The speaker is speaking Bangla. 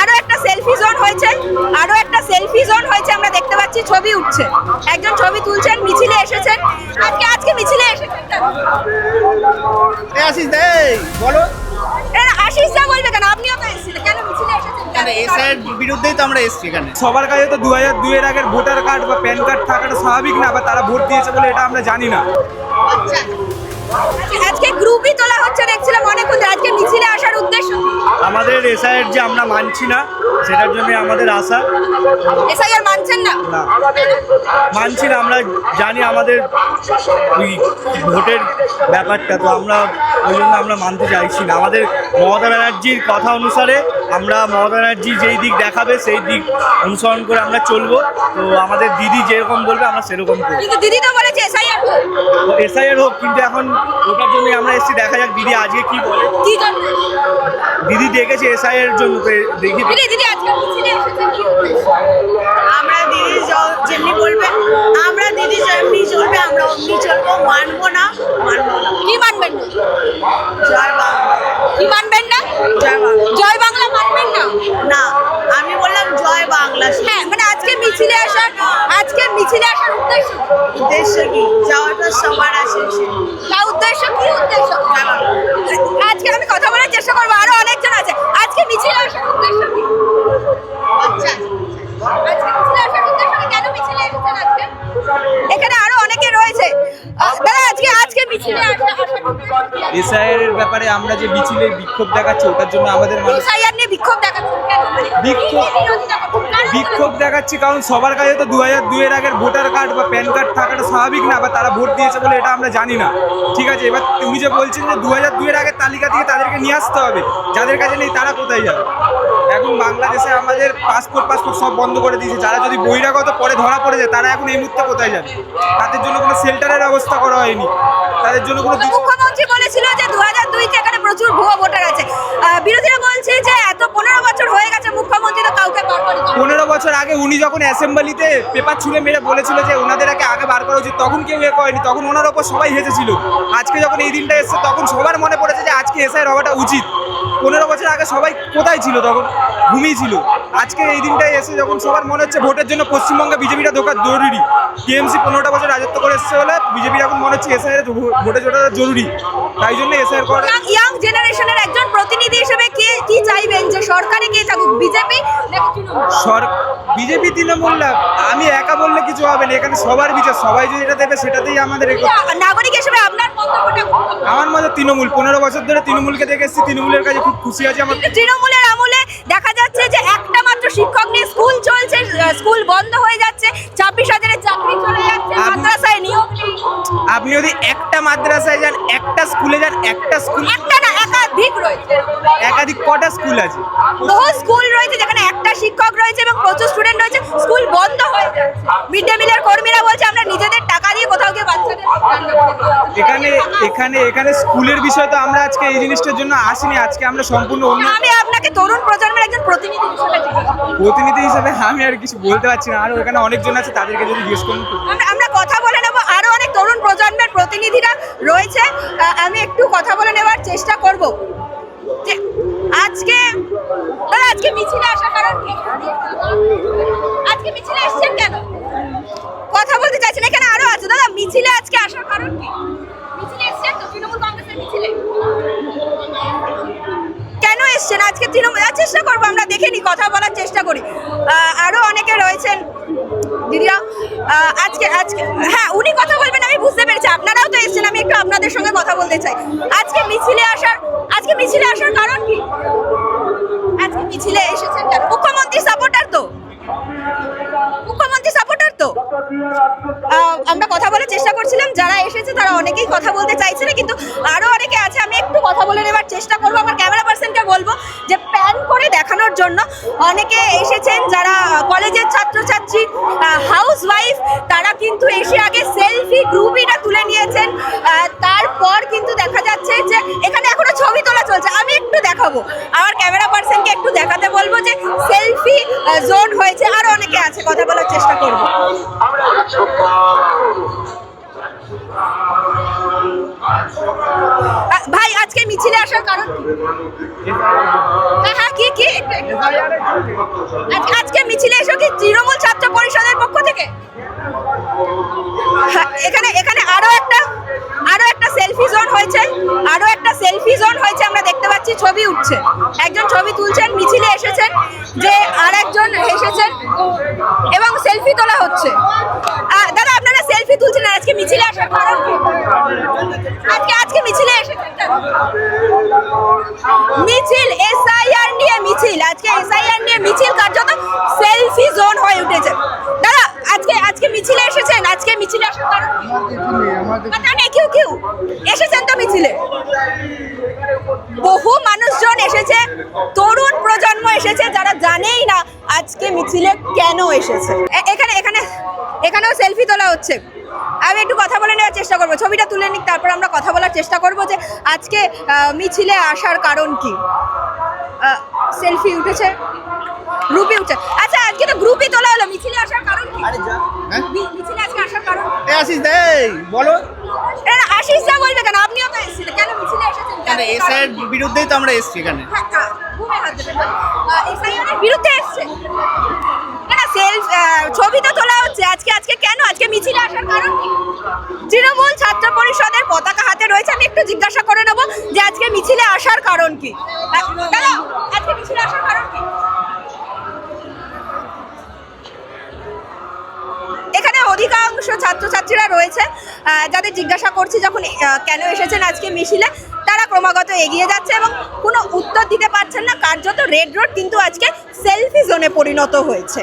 আরও একটা সেলফি জোন হয়েছে আরও একটা সেলফি জোন হয়েছে আমরা দেখতে পাচ্ছি ছবি উঠছে। একজন ছবি তুলছেন মিছিলে এসেছেন। আজকে আজকে মিছিলে এসেছেন আসিস দে বলো। আশিস যা বলবে কেন? আপনিও তো এসেছিলেন। কেন মিছিলে এসেছেন বিরুদ্ধেই তো আমরা এসছি এখানে। সবার কাছে তো দু হাজার দুইয়ের আগের ভোটার কার্ড বা প্যান কার্ড থাকাটা স্বাভাবিক না বা তারা ভোট দিয়েছে বলে এটা আমরা জানি না। আচ্ছা। আজকে- আজকে গ্রুপই তোলা হচ্ছে দেখছিলাম এসআইয়ের যে আমরা মানছি না সেটার জন্য আমাদের আশা। এসআইআর মানছেন না? না। মানছি না আমরা জানি আমাদের ওই ভোটের ব্যাপারটা তো আমরা ওই জন্য আমরা মানতে চাইছি না। আমাদের মমতা ব্যানার্জির কথা অনুসারে আমরা মমতা ব্যানার্জি যেই দিক দেখাবে সেই দিক অনুসরণ করে আমরা চলবো। তো আমাদের দিদি যেরকম বলবে আমরা সেরকম করব। কিন্তু দিদি তো বলেছে এসআইআর এসআইয়ের হোক কিন্তু এখন ওটার জন্যই আমরা এসেছি দেখা যাক দিদি আজকে কি বলে। কি দিদি ডেকেছে এসআইয়ের জন্য দেখি। দিদি দিদি আজকে? আমরা দিদি যেমনি বলবে আমরা দিদি যেমনি চলবে আমরা অমনি চলবো। মানবো না মানবো না। কি মানবেন? জয় বাংলা কি মানবেন না জয় বাংলা জয় বাংলা মানবেন না না আমি বললাম জয় বাংলা হ্যাঁ মানে আজকে মিছিলে আসার আজকে মিছিলে আসার উদ্দেশ্য উদ্দেশ্য কি? যাওয়াটা সবার আছে। তা উদ্দেশ্য কি উদ্দেশ্য? আজকে আমি কথা বলার চেষ্টা করব আরও অনেকজন আছে। আজকে মিছিলে আসার উদ্দেশ্য কি? আচ্ছা। আজকে মিছিলে আসার উদ্দেশ্য কি? কেন মিছিলে এসেছেন আজকে? এখানে আরও অনেকে রয়েছে। দাদা আজকে আজকে মিছিলে আসা- আসার এর ব্যাপারে আমরা যে মিছিলে বিক্ষোভ দেখাচ্ছি ওটার জন্য আমাদের এসআইআর নিয়ে বিক্ষোভ দেখাচ্ছেন মানে বিক্ষোভ- দেখাচ্ছি কারণ সবার কাছে তো দু হাজার দুইয়ের আগের ভোটার কার্ড বা প্যান কার্ড থাকাটা স্বাভাবিক না বা তারা ভোট দিয়েছে বলে এটা আমরা জানি না। ঠিক আছে এবার তুমি যে বলছেন যে দু হাজার দুইয়ের আগের তালিকা থেকে তাদেরকে নিয়ে আসতে হবে যাদের কাছে নেই তারা কোথায় যাবে? এখন বাংলাদেশে আমাদের পাসপোর্ট পাসপোর্ট সব বন্ধ করে দিয়েছে। যারা যদি বহিরাগত পরে ধরা পড়ে যায় তারা এখন এই মুহূর্তে কোথায় যাবে? তাদের জন্য কোনো শেল্টারের ব্যবস্থা করা হয়নি। তাদের জন্য কোনো মুখ্যমন্ত্রী বলেছিল যে দু হাজার দুইতে এখানে প্রচুর ভুয়া ভোটার আছে। বিরোধীরা বলছে যে এত পনেরো বছর হয়ে গেছে মুখ্যমন্ত্রী তো কাউকে পনেরো বছর আগে উনি যখন অ্যাসেম্বলিতে পেপার ছুঁড়ে মেরে বলেছিল যে ওনাদের আগে আগে বার করা উচিত তখন কেউ এ করেনি। তখন ওনার ওপর সবাই হেসেছিল। আজকে যখন এই দিনটা এসছে তখন সবার মনে পড়েছে যে আজকে এসআইয়ের হওয়াটা উচিত। পনেরো বছর আগে সবাই কোথায় ছিল তখন? ঘুমিয়েছিল আজকে এই দিনটায় এসে যখন সবার মনে হচ্ছে ভোটের জন্য পশ্চিমবঙ্গে বিজেপিটা ঢোকার জরুরি। টিএমসি পনেরোটা বছর রাজত্ব করে এসছে বলে বিজেপির এখন মনে হচ্ছে এসআইয়ের ভোটে জোটাটা জরুরি। তাই জন্য এসআইয়ের করা ইয়াং জেনারেশনের একজন প্রতিনিধি হিসেবে সর বিজেপি তৃণমূল না আমি একা বললে কিছু হবে না এখানে সবার বিচার সবাই যদি এটা দেবে সেটাতেই আমাদের নাগরিক হিসেবে আপনার আমার মতে তৃণমূল পনেরো বছর ধরে তৃণমূলকে দেখে এসেছি তৃণমূলের কাছে খুব খুশি আছে আমার। তৃণমূলের আমলে দেখা যাচ্ছে যে একটা শিক্ষক নিয়ে স্কুল চলছে স্কুল বন্ধ হয়ে যাচ্ছে ছাব্বিশ হাজারের চাকরি চলে যাচ্ছে মাদ্রাসায় নিয়োগ আপনি যদি একটা মাদ্রাসায় যান একটা স্কুলে যান একটা স্কুল একটা না একাধিক রয়েছে। একাধিক কটা স্কুল আছে? বহু স্কুল রয়েছে যেখানে একটা শিক্ষক রয়েছে এবং প্রচুর স্টুডেন্ট রয়েছে। স্কুল বন্ধ হয়ে যাচ্ছে। মিড ডে মিলের কর্মীরা বলছে আমরা নিজেদের টাকা দিয়ে কোথাও গিয়ে বাচ্চাদের। এখানে এখানে এখানে স্কুলের বিষয় তো আমরা আজকে এই জিনিসটার জন্য আসিনি। আজকে আমরা সম্পূর্ণ অন্য আমি আপনাকে তরুণ প্রজন্মের একজন প্রতিনিধি হিসেবে। প্রতিনিধি হিসেবে আমি আর কিছু বলতে পারছি না। আর ওখানে অনেকজন আছে, তাদেরকে যদি জিজ্ঞেস করুন আমরা কথা বলে নেব। আরও অনেক তরুণ প্রজন্মের প্রতিনিধিরা রয়েছে। আমি একটু কথা বলে নেওয়ার চেষ্টা করব। আজকে আজকে মিছিলে আসার কারণ আজকে মিছিলে এসেছেন? করব দেখে নি কথা বলার চেষ্টা করি। আরও আরও অনেকে রয়েছেন। দিদিরা আজকে আজকে হ্যাঁ উনি কথা বলবেন, আমি বুঝতে পেরেছি। আপনারাও তো এসেছেন, আমি একটু আপনাদের সঙ্গে কথা বলতে চাই। আজকে মিছিলে আমরা কথা বলার চেষ্টা করছিলাম, যারা এসেছে তারা অনেকেই কথা বলতে চাইছে না, কিন্তু আরও অনেকে আছে, আমি একটু কথা বলে নেবার চেষ্টা করব, আমার ক্যামেরা পার্সনকে বলব যে প্যান করে দেখানোর জন্য অনেকে এসেছেন, যারা কলেজের ছাত্রছাত্রী হাউস ওয়াইফ তারা কিন্তু এসে আগে সেলফি গ্রুপিটা তুলে নিয়েছেন তারপর কিন্তু দেখা যাচ্ছে যে এখানে এখনও ছবি তোলা চলছে, আমি একটু দেখাবো, আমার ক্যামেরা পার্সনকে একটু দেখাতে বলব যে সেলফি জোন হয়েছে, আরও অনেকে আছে, কথা বলার চেষ্টা করব। আজকে মিছিলে আসার কারণ কি? হ্যাঁ, হ্যাঁ, কি আজকে মিছিলে এসো কি তৃণমূল ছাত্র পরিষদের পক্ষ থেকে? হ্যাঁ, এখানে এখানে আরও একটা আরও একটা সেলফি জোন হয়েছে। আরও একটা সেলফি জোন হয়েছে, আমরা দেখতে পাচ্ছি, ছবি উঠছে। একজন ছবি তুলছেন, মিছিলে এসেছেন, যে আর একজন হেসেছেন এবং সেলফি তোলা হচ্ছে। দাদা তুলছেন আজকে মিছিলে আসার কারণ আজকে আজকে মিছিলে এসেছেন মিছিল এসআইআর নিয়ে মিছিল আজকে এসআইআর নিয়ে মিছিল কার্যত সেলফি জোন হয়ে উঠেছে। দাদা আজকে আজকে মিছিলে এসেছেন আজকে মিছিলে আসার কারণ নেই কিউ কিউ? এসেছেন তো মিছিলে? বহু তরুণ প্রজন্ম এসেছে যারা জানেই না আজকে মিছিলে কেন এসেছে। এখানে এখানে এখানেও সেলফি তোলা হচ্ছে। আমি একটু কথা বলে নেওয়ার চেষ্টা করব। ছবিটা তুলে নিক তারপর আমরা কথা বলার চেষ্টা করব যে আজকে মিছিলে আসার কারণ কি। সেলফি উঠেছে? গ্রুপে উঠছে। আচ্ছা আজকে তো গ্রুপই তোলা হলো। মিছিলে আসার কারণ কি? হ্যাঁ? মিছিলে আজকে আসার কারণ? এ আসিস দে বলো। এটা আশিস যা বলবে কেন আপনিও তো এসেছিলেন কেন মিছিলে এসেছেন কেন কেন? এসআই এর বিরুদ্ধেই তো আমরা এসেছি এখানে। হ্যাঁ, বিরুদ্ধে এসছে। ছবি তো তোলা হচ্ছে। আজকে আজকে কেন? আজকে মিছিলে আসার কারণ তৃণমূল ছাত্র পরিষদের পতাকা হাতে রয়েছে। আমি একটু জিজ্ঞাসা করে নেব যে আজকে মিছিলে আসার কারণ কি? দাদা অধিকাংশ ছাত্রছাত্রীরা রয়েছে যাদের জিজ্ঞাসা করছি যখন কেন এসেছেন আজকে মিছিলে, তারা ক্রমাগত এগিয়ে যাচ্ছে এবং কোনো উত্তর দিতে পারছেন না। কার্যত রেড রোড কিন্তু আজকে সেলফি জোনে পরিণত হয়েছে।